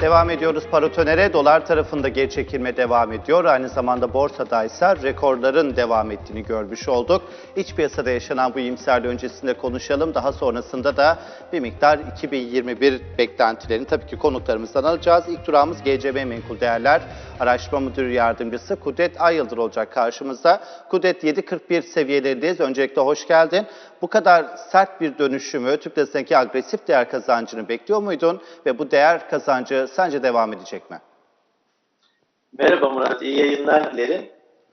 Devam ediyoruz Parotoner'e. Dolar tarafında geri çekilme devam ediyor. Aynı zamanda borsada ise rekorların devam ettiğini görmüş olduk. İç piyasada yaşanan bu iyimserliği öncesinde konuşalım. Daha sonrasında da bir miktar 2021 beklentilerini tabii ki konuklarımızdan alacağız. İlk durağımız GCB Menkul Değerler Araştırma Müdürü Yardımcısı Kudret Ayıldır olacak karşımızda. Kudret 7.41 seviyelerindeyiz. Öncelikle hoş geldin. Bu kadar sert bir dönüşümü, Türk lirasındaki agresif değer kazancını bekliyor muydun? Ve bu değer kazancı sence devam edecek mi? Merhaba Murat, iyi yayınlar dilerim.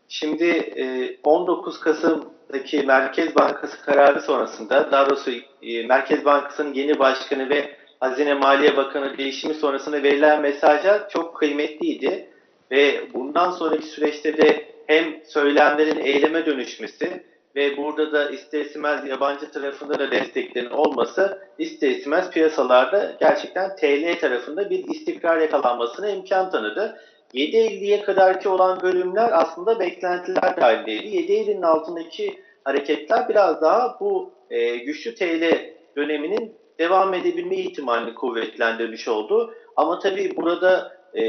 Şimdi e, 19 Kasım'daki Merkez Bankası kararı sonrasında, daha doğrusu e, Merkez Bankası'nın yeni başkanı ve Hazine Maliye Bakanı değişimi sonrasında verilen mesajlar çok kıymetliydi. Ve bundan sonraki süreçte de hem söylemlerin eyleme dönüşmesi ve burada da ister istemez yabancı tarafında da desteklerin olması ister istemez piyasalarda gerçekten TL tarafında bir istikrar yakalanmasına imkan tanıdı. 7.50'ye kadarki olan bölümler aslında beklentiler dahilindeydi. 7.50'nin altındaki hareketler biraz daha bu e, güçlü TL döneminin devam edebilme ihtimalini kuvvetlendirmiş oldu. Ama tabii burada e,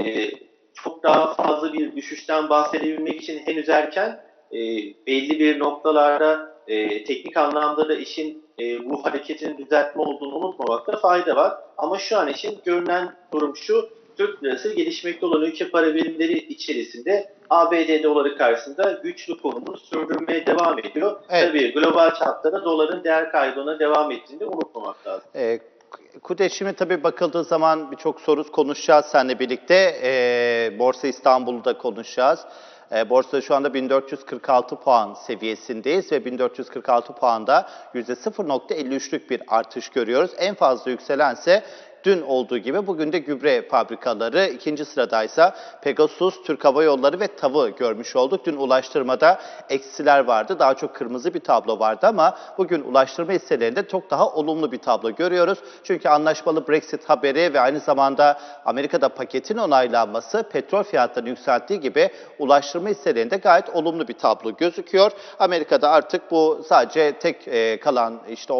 çok daha fazla bir düşüşten bahsedebilmek için henüz erken e, belli bir noktalarda e, teknik anlamda da işin e, bu hareketin düzeltme olduğunu unutmamakta fayda var. Ama şu an için görünen durum şu, Türk lirası gelişmekte olan ülke para birimleri içerisinde ABD doları karşısında güçlü konumunu sürdürmeye devam ediyor. Evet. Tabii global çapta da doların değer kaybına devam ettiğini unutmamak lazım. Kudret şimdi tabii bakıldığı zaman birçok soru konuşacağız seninle birlikte. Ee, Borsa İstanbul'da konuşacağız. Ee, borsada şu anda 1446 puan seviyesindeyiz ve 1446 puanda %0.53'lük bir artış görüyoruz. En fazla yükselense dün olduğu gibi bugün de gübre fabrikaları, ikinci sıradaysa Pegasus, Türk Hava Yolları ve TAV'ı görmüş olduk. Dün ulaştırmada eksiler vardı, daha çok kırmızı bir tablo vardı ama bugün ulaştırma hisselerinde çok daha olumlu bir tablo görüyoruz. Çünkü anlaşmalı Brexit haberi ve aynı zamanda Amerika'da paketin onaylanması petrol fiyatlarını yükselttiği gibi ulaştırma hisselerinde gayet olumlu bir tablo gözüküyor. Amerika'da artık bu sadece tek e, kalan işte e,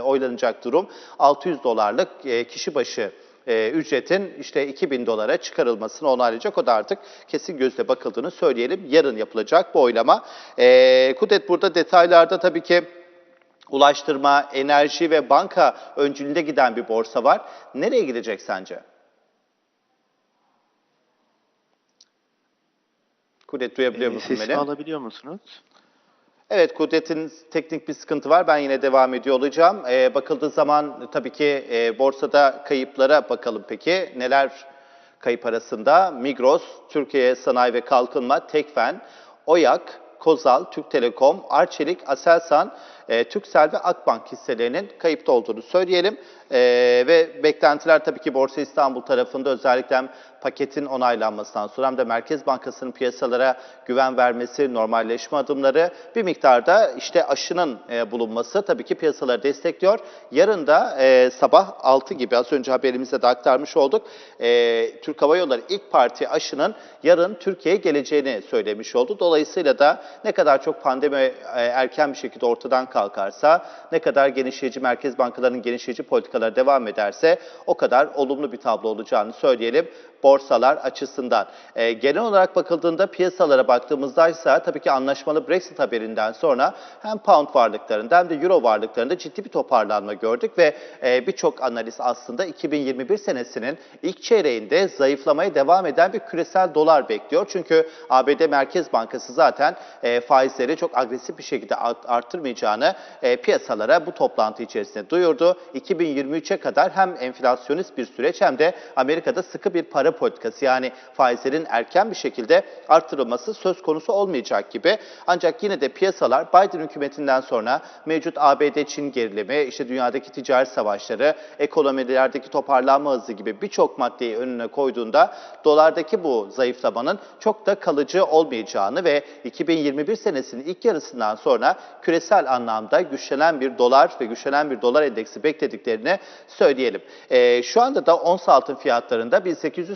oylanacak durum 600 dolarlık e, kişi başı e, ücretin işte 2000 dolara çıkarılmasını onaylayacak. O da artık kesin gözle bakıldığını söyleyelim. Yarın yapılacak bu oylama. E, Kudret burada detaylarda tabii ki ulaştırma, enerji ve banka öncülüğünde giden bir borsa var. Nereye gidecek sence? Kudret duyabiliyor Ee, musun Sesimi beni? alabiliyor musunuz? Evet, Kudret'in teknik bir sıkıntı var. Ben yine devam ediyor olacağım. Ee, bakıldığı zaman tabii ki e, borsada kayıplara bakalım peki. Neler kayıp arasında? Migros, Türkiye Sanayi ve Kalkınma, Tekfen, Oyak, Kozal, Türk Telekom, Arçelik, Aselsan, e, Türksel ve Akbank hisselerinin kayıpta olduğunu söyleyelim. E, ve beklentiler tabii ki Borsa İstanbul tarafında özellikle paketin onaylanmasından sonra hem de Merkez Bankası'nın piyasalara güven vermesi, normalleşme adımları bir miktarda işte aşının e, bulunması tabii ki piyasaları destekliyor. Yarın da e, sabah 6 gibi az önce haberimizde de aktarmış olduk. E, Türk Hava Yolları ilk parti aşının yarın Türkiye'ye geleceğini söylemiş oldu. Dolayısıyla da ne kadar çok pandemi e, erken bir şekilde ortadan kalkarsa, ne kadar genişleyici merkez bankalarının genişleyici politikaları devam ederse o kadar olumlu bir tablo olacağını söyleyelim borsalar açısından. E, genel olarak bakıldığında piyasalara baktığımızda ise tabii ki anlaşmalı Brexit haberinden sonra hem pound varlıklarında hem de euro varlıklarında ciddi bir toparlanma gördük ve e, birçok analist aslında 2021 senesinin ilk çeyreğinde zayıflamaya devam eden bir küresel dolar bekliyor. Çünkü ABD Merkez Bankası zaten e, faizleri çok agresif bir şekilde art- arttırmayacağını e, piyasalara bu toplantı içerisinde duyurdu. 2023'e kadar hem enflasyonist bir süreç hem de Amerika'da sıkı bir para politikası yani faizlerin erken bir şekilde arttırılması söz konusu olmayacak gibi. Ancak yine de piyasalar Biden hükümetinden sonra mevcut ABD-Çin gerilimi, işte dünyadaki ticaret savaşları, ekonomilerdeki toparlanma hızı gibi birçok maddeyi önüne koyduğunda dolardaki bu zayıflamanın çok da kalıcı olmayacağını ve 2021 senesinin ilk yarısından sonra küresel anlamda güçlenen bir dolar ve güçlenen bir dolar endeksi beklediklerini söyleyelim. Ee, şu anda da ons altın fiyatlarında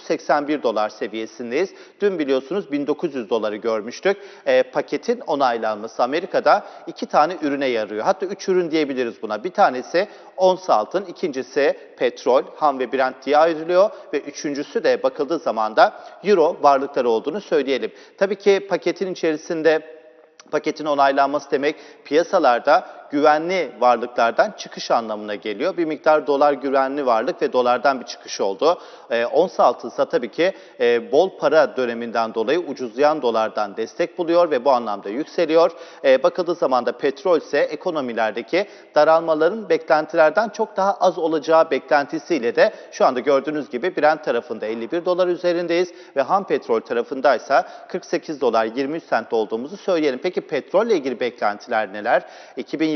1881 dolar seviyesindeyiz. Dün biliyorsunuz 1900 doları görmüştük. Ee, paketin onaylanması Amerika'da iki tane ürüne yarıyor. Hatta üç ürün diyebiliriz buna. Bir tanesi ons altın, ikincisi petrol, ham ve Brent diye ayrılıyor ve üçüncüsü de bakıldığı zaman da euro varlıkları olduğunu söyleyelim. Tabii ki paketin içerisinde paketin onaylanması demek piyasalarda güvenli varlıklardan çıkış anlamına geliyor. Bir miktar dolar güvenli varlık ve dolardan bir çıkış oldu. E, ons altınsa tabii ki e, bol para döneminden dolayı ucuzlayan dolardan destek buluyor ve bu anlamda yükseliyor. E, bakıldığı zaman da petrol ise ekonomilerdeki daralmaların beklentilerden çok daha az olacağı beklentisiyle de şu anda gördüğünüz gibi Brent tarafında 51 dolar üzerindeyiz ve ham petrol tarafındaysa 48 dolar 23 sent olduğumuzu söyleyelim. Peki petrolle ilgili beklentiler neler?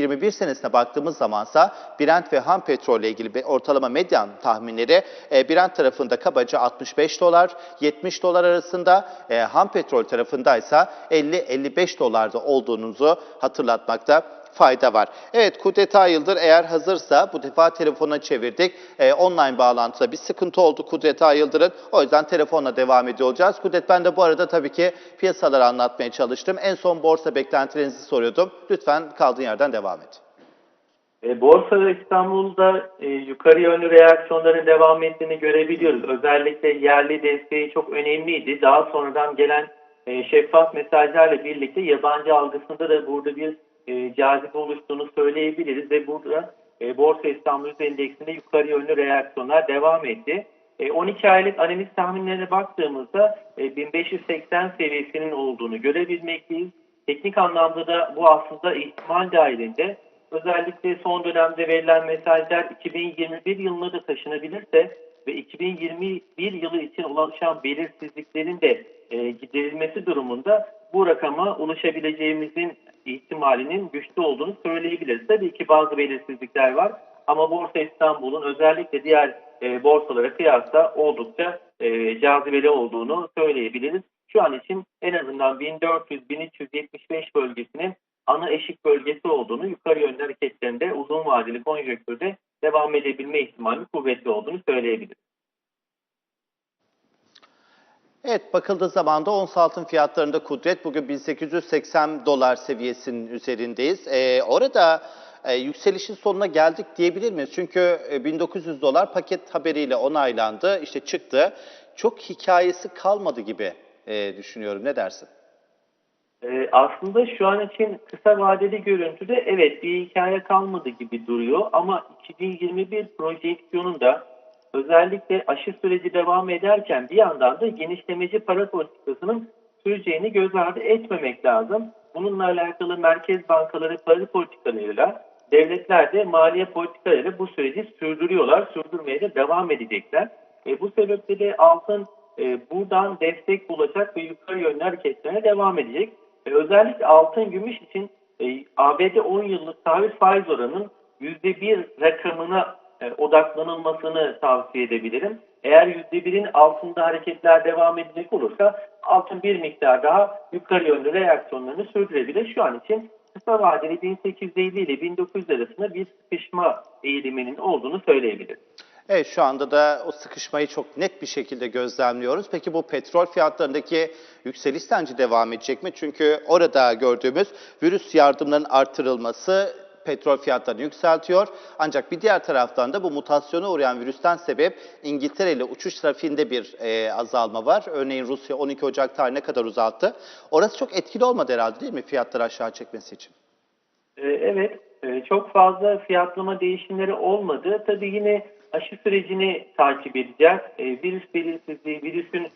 2021 senesine baktığımız zamansa Brent ve ham petrolle ilgili ortalama medyan tahminleri e, Brent tarafında kabaca 65 dolar, 70 dolar arasında, e, ham petrol tarafındaysa 50-55 dolarda olduğunuzu hatırlatmakta fayda var. Evet Kudret Ayıldır eğer hazırsa bu defa telefona çevirdik. Ee, online bağlantıda bir sıkıntı oldu Kudret Ayıldır'ın. O yüzden telefonla devam ediyor olacağız. Kudret ben de bu arada tabii ki piyasaları anlatmaya çalıştım. En son borsa beklentilerinizi soruyordum. Lütfen kaldığın yerden devam et. E, Borsada İstanbul'da e, yukarı yönlü reaksiyonların devam ettiğini görebiliyoruz. Özellikle yerli desteği çok önemliydi. Daha sonradan gelen e, şeffaf mesajlarla birlikte yabancı algısında da burada bir e, cazibe oluştuğunu söyleyebiliriz ve burada e, Borsa İstanbul Endeksinde yukarı yönlü reaksiyonlar devam etti. E, 12 aylık analiz tahminlerine baktığımızda e, 1580 seviyesinin olduğunu görebilmekteyiz. Teknik anlamda da bu aslında ihtimal dahilinde. Özellikle son dönemde verilen mesajlar 2021 yılına da taşınabilirse ve 2021 yılı için ulaşan belirsizliklerin de e, giderilmesi durumunda bu rakama ulaşabileceğimizin ihtimalinin güçlü olduğunu söyleyebiliriz. Tabii ki bazı belirsizlikler var ama Borsa İstanbul'un özellikle diğer e, borsalara kıyasla oldukça e, cazibeli olduğunu söyleyebiliriz. Şu an için en azından 1400-1375 bölgesinin ana eşik bölgesi olduğunu, yukarı yönlü hareketlerinde uzun vadeli konjonktürde devam edebilme ihtimali kuvvetli olduğunu söyleyebiliriz. Evet bakıldığı zaman da ons altın fiyatlarında kudret bugün 1880 dolar seviyesinin üzerindeyiz. Ee, orada e, yükselişin sonuna geldik diyebilir miyiz? Çünkü e, 1900 dolar paket haberiyle onaylandı, işte çıktı. Çok hikayesi kalmadı gibi e, düşünüyorum. Ne dersin? Ee, aslında şu an için kısa vadeli görüntüde evet bir hikaye kalmadı gibi duruyor ama 2021 projeksiyonunda özellikle aşı süreci devam ederken bir yandan da genişlemeci para politikasının süreceğini göz ardı etmemek lazım. Bununla alakalı merkez bankaları para politikalarıyla devletler de maliye politikalarıyla bu süreci sürdürüyorlar, sürdürmeye de devam edecekler. E, bu sebeple de altın e, buradan destek bulacak ve yukarı yönlü hareketlerine devam edecek. E, özellikle altın gümüş için e, ABD 10 yıllık tahvil faiz oranının %1 rakamına e, odaklanılmasını tavsiye edebilirim. Eğer %1'in altında hareketler devam edecek olursa altın bir miktar daha yukarı yönlü reaksiyonlarını sürdürebilir. Şu an için kısa vadeli 1850 ile 1900 arasında bir sıkışma eğiliminin olduğunu söyleyebiliriz. Evet şu anda da o sıkışmayı çok net bir şekilde gözlemliyoruz. Peki bu petrol fiyatlarındaki yükseliş sence devam edecek mi? Çünkü orada gördüğümüz virüs yardımlarının artırılması petrol fiyatlarını yükseltiyor. Ancak bir diğer taraftan da bu mutasyona uğrayan virüsten sebep İngiltere ile uçuş trafiğinde bir e, azalma var. Örneğin Rusya 12 Ocak tarihine kadar uzattı. Orası çok etkili olmadı herhalde değil mi fiyatları aşağı çekmesi için? Ee, Evet, e, çok fazla fiyatlama değişimleri olmadı. Tabii yine aşı sürecini takip edeceğiz. E, Virüs belirsizliği, virüsün e,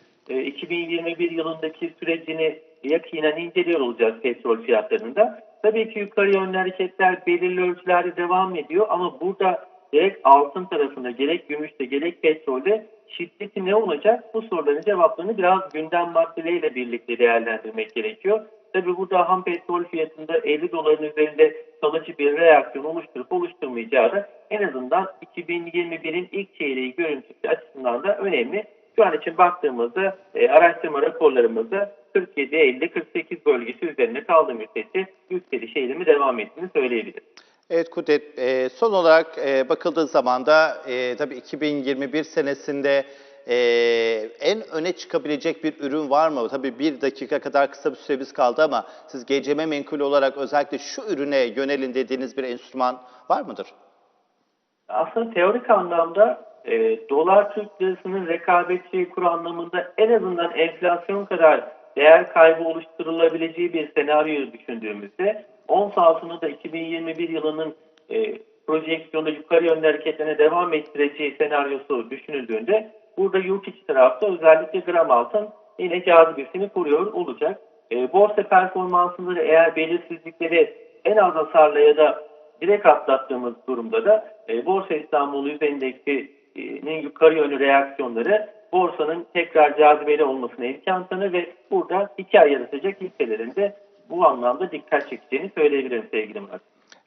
2021 yılındaki sürecini yakinen inceliyor olacağız petrol fiyatlarında. Tabii ki yukarı yönlü hareketler belirli ölçülerde devam ediyor ama burada gerek altın tarafında, gerek gümüşte, gerek petrolde şiddeti ne olacak? Bu soruların cevaplarını biraz gündem maddeleriyle birlikte değerlendirmek gerekiyor. Tabii burada ham petrol fiyatında 50 doların üzerinde kalıcı bir reaksiyon oluşturup oluşturmayacağı da en azından 2021'in ilk çeyreği görüntüsü açısından da önemli. Şu an için baktığımızda e, araştırma raporlarımızda 47, 50, 48 bölgesi üzerinde kaldığı müddetçe yükseliş eğilimi devam ettiğini söyleyebiliriz. Evet Kudret, e, son olarak e, bakıldığı zaman da e, tabii 2021 senesinde e, en öne çıkabilecek bir ürün var mı? Tabii bir dakika kadar kısa bir süremiz kaldı ama siz GCM menkul olarak özellikle şu ürüne yönelin dediğiniz bir enstrüman var mıdır? Aslında teorik anlamda e, dolar Türk lirasının rekabetçi kur anlamında en azından enflasyon kadar değer kaybı oluşturulabileceği bir senaryoyu düşündüğümüzde ons altını da 2021 yılının e, projeksiyonda yukarı yönlü hareketlerine devam ettireceği senaryosu düşünüldüğünde burada yurt içi tarafta özellikle gram altın yine cazibesini koruyor olacak. E, borsa performansında da eğer belirsizlikleri en az hasarla ya da direkt atlattığımız durumda da e, Borsa İstanbul Yüz Endeksinin yukarı yönlü reaksiyonları borsanın tekrar cazibeli olmasına imkan tanır ve burada hikaye yaratacak hisselerin de bu anlamda dikkat çekeceğini söyleyebilirim sevgili Murat.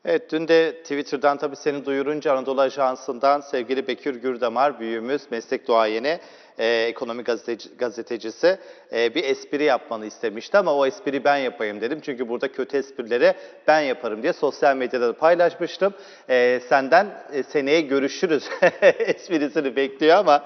Evet, dün de Twitter'dan tabii seni duyurunca Anadolu Ajansı'ndan sevgili Bekir Gürdamar, büyüğümüz, meslek duayeni, e, ekonomi gazeteci, gazetecisi e, bir espri yapmanı istemişti ama o espriyi ben yapayım dedim. Çünkü burada kötü esprileri ben yaparım diye sosyal medyada da paylaşmıştım. E, senden e, seneye görüşürüz esprisini bekliyor ama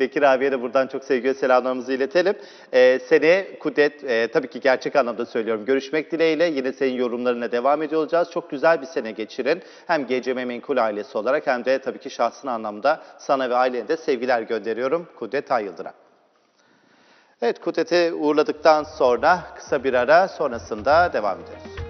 Bekir abiye de buradan çok sevgi ve selamlarımızı iletelim. E, seneye Kudret, e, tabii ki gerçek anlamda söylüyorum, görüşmek dileğiyle yine senin yorumlarına devam ediyor olacağız. Çok güzel bir sene geçirin. Hem GCM Menkul ailesi olarak hem de tabii ki şahsın anlamda sana ve ailene de sevgiler gönderiyorum Kudret Ay Yıldıran. Evet Kudret'i uğurladıktan sonra kısa bir ara sonrasında devam ediyoruz.